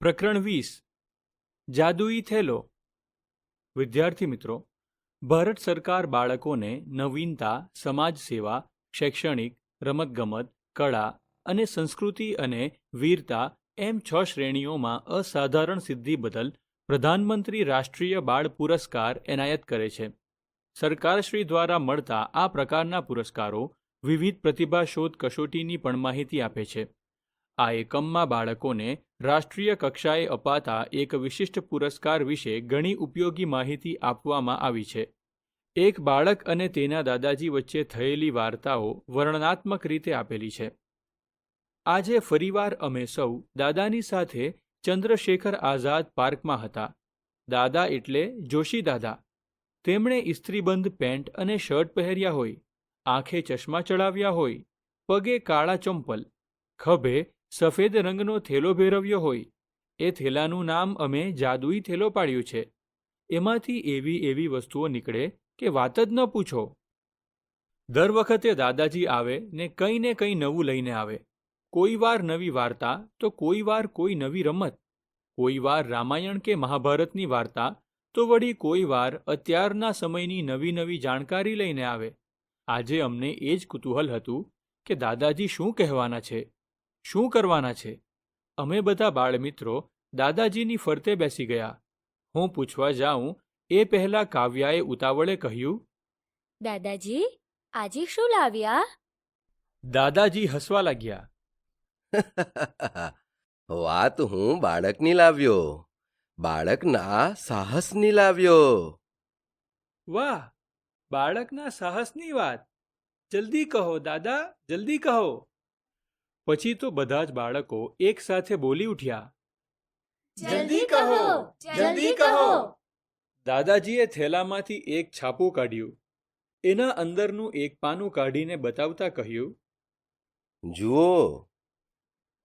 પ્રકરણ વીસ. જાદુઈ થેલો. વિદ્યાર્થી મિત્રો, ભારત સરકાર બાળકોને નવીનતા, સમાજ સેવા, શૈક્ષણિક, રમતગમત, કળા અને સંસ્કૃતિ અને વીરતા એમ છ શ્રેણીઓમાં અસાધારણ સિદ્ધિ બદલ પ્રધાનમંત્રી રાષ્ટ્રીય બાળ પુરસ્કાર એનાયત કરે છે. સરકારશ્રી દ્વારા મળતા આ પ્રકારના પુરસ્કારો વિવિધ પ્રતિભા શોધ કસોટીની પણ માહિતી આપે છે. આ એકમમાં બાળકોને રાષ્ટ્રીય કક્ષાએ અપાતા એક વિશિષ્ટ પુરસ્કાર વિશે ઘણી ઉપયોગી માહિતી આપવામાં આવી છે. એક બાળક અને તેના દાદાજી વચ્ચે થયેલી વાર્તાઓ વર્ણનાત્મક રીતે આપેલી છે. આજે ફરીવાર અમે સૌ દાદાની સાથે ચંદ્રશેખર આઝાદ પાર્કમાં હતા. દાદા એટલે જોશી દાદા. તેમણે ઇસ્ત્રીબંધ પેન્ટ અને શર્ટ પહેર્યા હોય, આંખે ચશ્મા ચડાવ્યા હોય, પગે કાળા ચંપલ, ખભે સફેદ રંગનો થેલો ભેરવ્યો હોય, એ થેલાનું નામ અમે જાદુઈ થેલો પાડ્યું છે. એમાંથી એવી એવી વસ્તુઓ નીકળે કે વાત જ ન પૂછો. દર વખતે દાદાજી આવે ને કંઈ ને કંઈ નવું લઈને આવે. કોઈ વાર નવી વાર્તા તો કોઈ વાર કોઈ નવી રમત. કોઈ વાર રામાયણ કે મહાભારતની વાર્તા તો વળી કોઈ વાર અત્યારના સમયની નવી નવી જાણકારી લઈને આવે. આજે અમને એ જ કુતૂહલ હતું કે દાદાજી શું કહેવાના છે? શું કરવાના છે? અમે બધા બાળમિત્રો દાદાજીની ફરતે બેસી ગયા. હું પૂછવા જાઉં એ પહેલા કાવ્યાએ ઉતાવળે કહ્યું? દાદાજી આજે શું લાવ્યા? દાદાજી હસવા લાગ્યા. વાત હું બાળકની લાવ્યો. બાળકના સાહસની લાવ્યો. વાહ! બાળકના સાહસની વાત. જલ્દી કહો દાદા જલ્દી કહો. પછી તો બધા જ બાળકો એક સાથે બોલી ઉઠ્યા. જલ્દી કહો જલ્દી કહો. દાદાજીએ થેલામાંથી એક છાપું કાઢ્યું. એના અંદરનું એક પાનું કાઢીને બતાવતા કહ્યું જુઓ.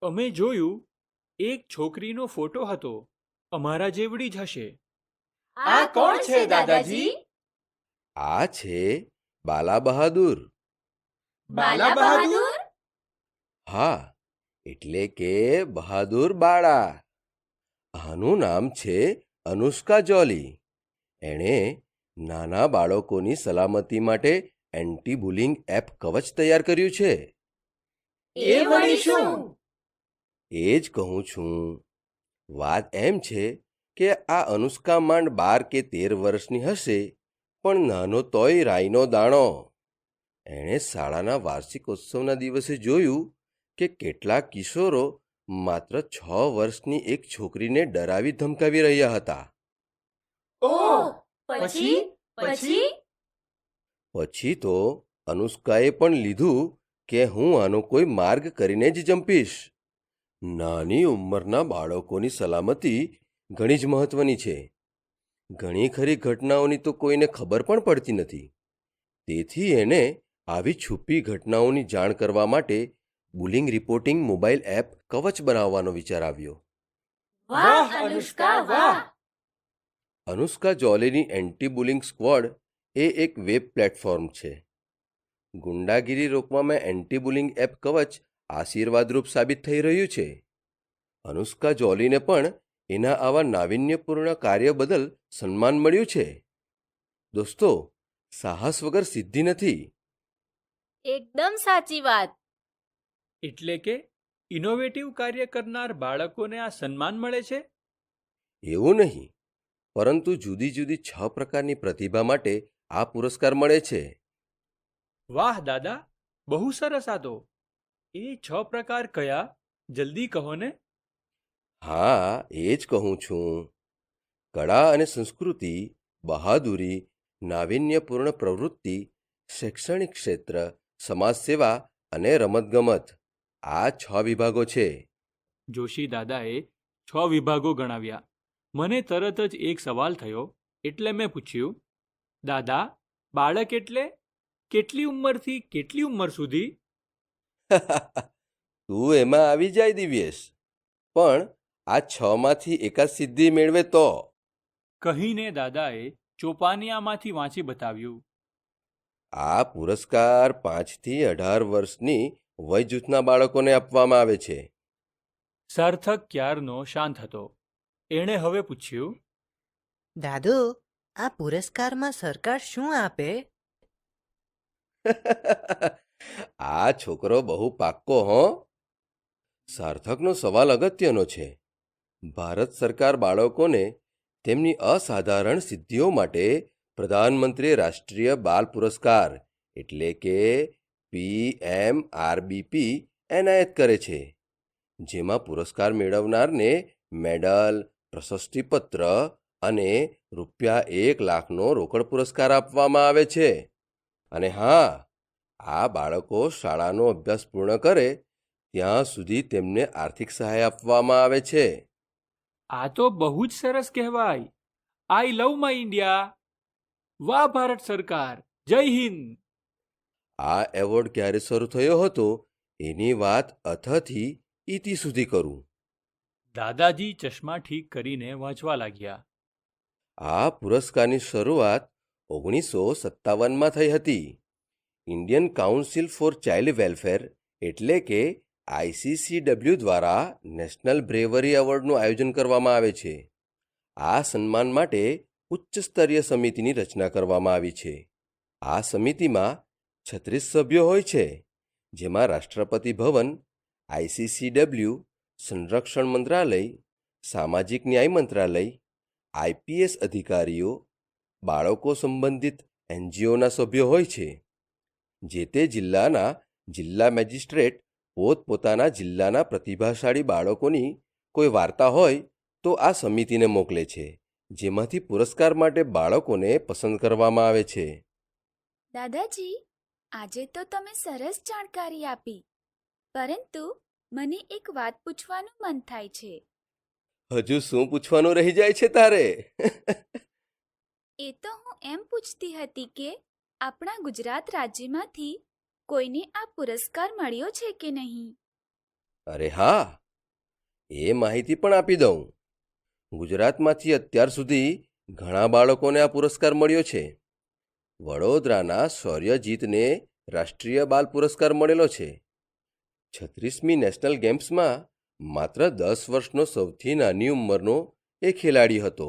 અમે જોયું એક છોકરીનો ફોટો હતો અમારા જેવડી જ હશે. આ કોણ છે દાદાજી? આ છે બાલા બહાદુર બાલા બહાદુર હા એટલે કે બહાદુર બાળા. આનું નામ છે અનુષ્કા જોલી. એણે નાના બાળકોની સલામતી માટે એન્ટી બુલિંગ એપ કવચ તૈયાર કર્યું છે. એ વળી શું એ જ કહું છું. વાત એમ છે કે આ અનુષ્કા માંડ બાર કે તેર વર્ષની હશે પણ નાનો તોય રાઈનો દાણો. એણે શાળાના વાર્ષિકોત્સવના દિવસે જોયું કે કેટલાક કિશોરો માત્ર છ વર્ષની એક છોકરીને ડરાવી ધમકાવી રહ્યા હતા. પછી? પછી? પછી તો અનુષ્કાએ પણ લીધું કે હું આનો કોઈ માર્ગ કરીને જ જંપીશ. નાની ઉંમરના બાળકોની સલામતી ઘણી જ મહત્વની છે. ઘણી ખરી ઘટનાઓની તો કોઈને ખબર પણ પડતી નથી. તેથી એને આવી છુપી ઘટનાઓની જાણ કરવા માટે બુલિંગ રિપોર્ટિંગ મોબાઈલ એપ કવચ બનાવવાનો વિચાર આવ્યો. વાહ અનુષ્કા વાહ! અનુષ્કા જોલીની એન્ટી બુલિંગ સ્ક્વોડ એ એક વેબ પ્લેટફોર્મ છે. ગુંડાગીરી રોકવામાં એન્ટી બુલિંગ એપ કવચ આશીર્વાદરૂપ સાબિત થઈ રહ્યું છે. અનુષ્કા જોલીને પણ એના આવા નાવિન્યપૂર્ણ કાર્ય બદલ સન્માન મળ્યું છે. દોસ્તો સાહસ વગર સિદ્ધિ નથી. એકદમ સાચી વાત. એટલે કે ઇનોવેટિવ કાર્ય કરનાર બાળકોને આ સન્માન મળે છે? એવું નહીં. પરંતુ જુદી જુદી છ પ્રકારની પ્રતિભા માટે આ પુરસ્કાર મળે છે. વાહ દાદા! બહુ સરસ આ તો. એ છ પ્રકાર કયા? જલ્દી કહો ને. હા એ જ કહું છું. કળા અને સંસ્કૃતિ બહાદુરી નાવિન્યપૂર્ણ પ્રવૃત્તિ શૈક્ષણિક ક્ષેત્ર સમાજ સેવા અને રમતગમત. આ છ વિભાગો છે. જોશી દાદાએ છ વિભાગો ગણાવ્યા. મને તરત જ એક સવાલ થયો એટલે મેં પૂછ્યું દાદા બાળક એટલે કેટલી ઉંમરથી કેટલી ઉંમર સુધી? તું એમાં આવી જાય દિવ્યેશ પણ આ છ માંથી એકાદ સિદ્ધિ મેળવે તો. કહીને દાદાએ ચોપાનિયામાંથી વાંચી બતાવ્યું. આ પુરસ્કાર પાંચથી અઢાર વર્ષની વય જૂથના બાળકોને આપવામાં આવે છે. સાર્થક ક્યારનો શાંત હતો? એણે હવે પૂછ્યું દાદુ આ પુરસ્કારમાં સરકાર શું આપે? આ છોકરો બહુ પાક્કો હો. સાર્થકનો સવાલ અગત્યનો છે. ભારત સરકાર બાળકોને તેમની અસાધારણ સિદ્ધિઓ માટે પ્રધાનમંત્રી રાષ્ટ્રીય બાલ પુરસ્કાર એટલે કે પીએમ આરબીપી એનાયત કરે છે, જેમાં પુરસ્કાર મેળવનારને મેડલ, પ્રશસ્તિપત્ર અને રૂપિયા એક લાખનો રોકડ પુરસ્કાર આપવામાં આવે છે. અને હા, આ બાળકો શાળાનો અભ્યાસ પૂર્ણ કરે ત્યાં સુધી તેમને આર્થિક સહાય આપવામાં આવે છે. આ તો બહુ જ સરસ કહેવાય. I love my India. વાહ ભારત સરકાર. જય હિન્દ. આ એવોર્ડ ક્યારે શરૂ થયો હતો એની વાત અથથી ઇતિ સુધી કરું. દાદાજી ચશ્મા ઠીક કરીને વાંચવા લાગ્યા. આ પુરસ્કારની શરૂઆત ઓગણીસો સત્તાવનમાં થઈ હતી. Indian council for child welfare એટલે કે આઈસીસીડબ્લ્યુ દ્વારા નેશનલ બ્રેવરી એવોર્ડનું આયોજન કરવામાં આવે છે. આ સન્માન માટે ઉચ્ચ સ્તરીય સમિતિની રચના કરવામાં આવી છે. આ સમિતિમાં છત્રીસ સભ્યો હોય છે, જેમાં રાષ્ટ્રપતિ ભવન આઈસીસીડબલ્યુ સંરક્ષણ મંત્રાલય, સામાજિક ન્યાય મંત્રાલય આઈપીએસ અધિકારીઓ, બાળકો સંબંધિત એનજીઓના સભ્યો હોય છે, જે તે જિલ્લાના જિલ્લા મેજિસ્ટ્રેટ પોતપોતાના જિલ્લાના પ્રતિભાશાળી બાળકોની કોઈ વાર્તા હોય તો આ સમિતિને મોકલે છે, જેમાંથી પુરસ્કાર માટે બાળકોને પસંદ કરવામાં આવે છે. દાદાજી આજે તો તમે સરસ જાણકારી આપી. પરંતુ મને એક વાત પૂછવાનું મન થાય છે. હજુ શું પૂછવાનું રહી જાય છે તારે? એ તો હું એમ પૂછતી હતી કે આપણા ગુજરાત રાજ્યમાંથી કોઈને આ પુરસ્કાર મળ્યો છે કે નહીં? અરે હા એ માહિતી પણ આપી દઉં. ગુજરાતમાંથી અત્યાર સુધી ઘણા બાળકોને આ પુરસ્કાર મળ્યો છે. વડોદરાના શૌર્યજીતને રાષ્ટ્રીય બાલ પુરસ્કાર મળેલો છે. છત્રીસમી નેશનલ ગેમ્સમાં માત્ર દસ વર્ષનો સૌથી નાની ઉંમરનો એ ખેલાડી હતો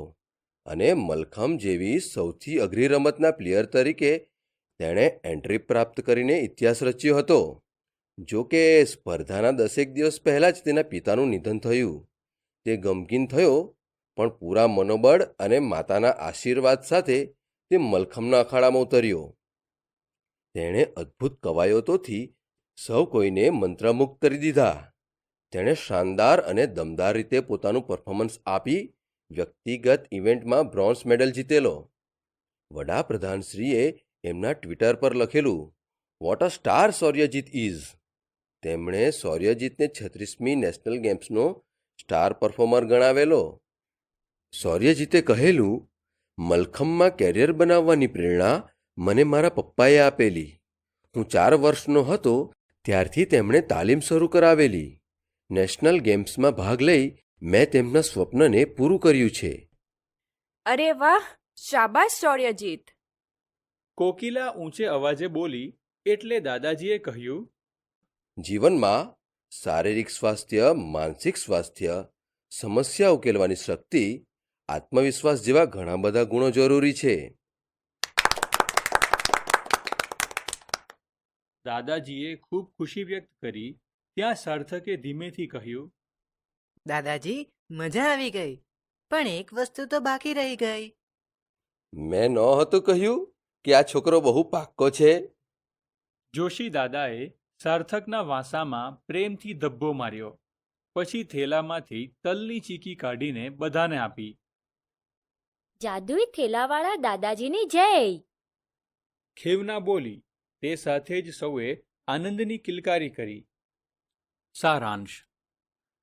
અને મલખમ જેવી સૌથી અઘરી રમતના પ્લેયર તરીકે તેણે એન્ટ્રી પ્રાપ્ત કરીને ઇતિહાસ રચ્યો હતો. જો કે સ્પર્ધાના દસેક દિવસ પહેલાં જ તેના પિતાનું નિધન થયું. તે ગમગીન થયો, પણ પૂરા મનોબળ અને માતાના આશીર્વાદ સાથે તે મલખમના અખાડામાં ઉતર્યો. તેણે અદ્ભુત કવાયતોથી સૌ કોઈને મંત્રમુગ્ધ કરી દીધા. તેણે શાનદાર અને દમદાર રીતે પોતાનું પરફોર્મન્સ આપી વ્યક્તિગત ઇવેન્ટમાં બ્રોન્ઝ મેડલ જીતેલો. વડાપ્રધાનશ્રીએ એમના ટ્વિટર પર લખેલું what a star Sauryajit is તેમણે સૌર્યજીતને છત્રીસમી નેશનલ ગેમ્સનો સ્ટાર પરફોર્મર ગણાવેલો. સૌર્યજીતે કહેલું મલખમમાં કેરિયર બનાવવાની પ્રેરણા મને મારા પપ્પાએ આપેલી. હું ચાર વર્ષનો હતો ત્યારથી તેમણે તાલીમ શરૂ કરાવેલી. નેશનલ ગેમ્સમાં ભાગ લઈ મેં તેમના સ્વપ્નને પૂરું કર્યું છે. અરે વાહ! શાબાશ શૌર્યજીત. કોકિલા ઊંચે અવાજે બોલી એટલે દાદાજીએ કહ્યું. જીવનમાં શારીરિક સ્વાસ્થ્ય માનસિક સ્વાસ્થ્ય સમસ્યા ઉકેલવાની શક્તિ આત્મવિશ્વાસ જેવા ઘણા બધા ગુણો જરૂરી છે. દાદાજીએ ખૂબ ખુશી વ્યક્ત કરી. ત્યાં સાર્થકે ધીમેથી કહ્યું દાદાજી મજા આવી ગઈ પણ એક વસ્તુ તો બાકી રહી ગઈ. મેં નહોતું કહ્યું કે આ છોકરો બહુ પાક્કો છે. જોશી દાદાએ સાર્થકના વાંસામાં પ્રેમથી ધબ્બો માર્યો પછી થેલામાંથી તલની ચીકી કાઢીને બધાને આપી. જાદુઈ થેલાવાળા દાદાજીની જય. ખેવના બોલી, તે સાથે જ સૌએ આનંદની કિલકારી કરી. સારાંશ.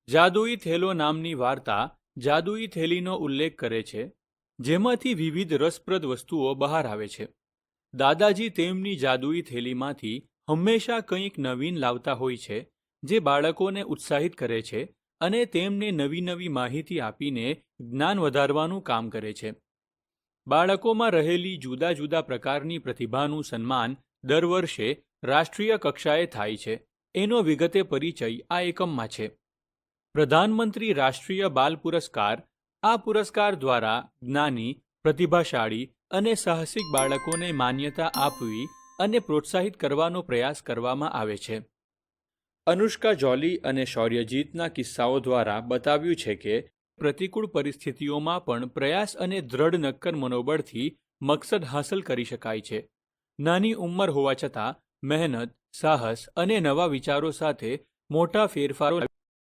જાદુઈ થેલો નામની વાર્તા જાદુઈ થેલીનો ઉલ્લેખ કરે છે, જેમાંથી વિવિધ રસપ્રદ વસ્તુઓ બહાર આવે છે. દાદાજી તેમની જાદુઈ થેલીમાંથી હંમેશા કંઈક નવીન લાવતા હોય છે, જે બાળકોને ઉત્સાહિત કરે છે અને તેમને નવી નવી માહિતી આપીને જ્ઞાન વધારવાનું કામ કરે છે. બાળકોમાં રહેલી જુદા જુદા પ્રકારની પ્રતિભાનું સન્માન દર વર્ષે રાષ્ટ્રીય કક્ષાએ થાય છે. એનો વિગતે પરિચય આ એકમમાં છે. પ્રધાનમંત્રી રાષ્ટ્રીય બાલ પુરસ્કાર, આ પુરસ્કાર દ્વારા જ્ઞાની, પ્રતિભાશાળી અને સાહસિક બાળકોને માન્યતા આપવી અને પ્રોત્સાહિત કરવાનો પ્રયાસ કરવામાં આવે છે. અનુષ્કા જોલી અને શૌર્યજીતના કિસ્સાઓ દ્વારા બતાવ્યું છે કે પ્રતિકૂળ પરિસ્થિતિઓમાં પણ પ્રયાસ અને દ્રઢ નક્કર મનોબળથી મકસદ હાંસલ કરી શકાય છે. નાની ઉંમર હોવા છતાં મહેનત, સાહસ અને નવા વિચારો સાથે મોટા ફેરફારો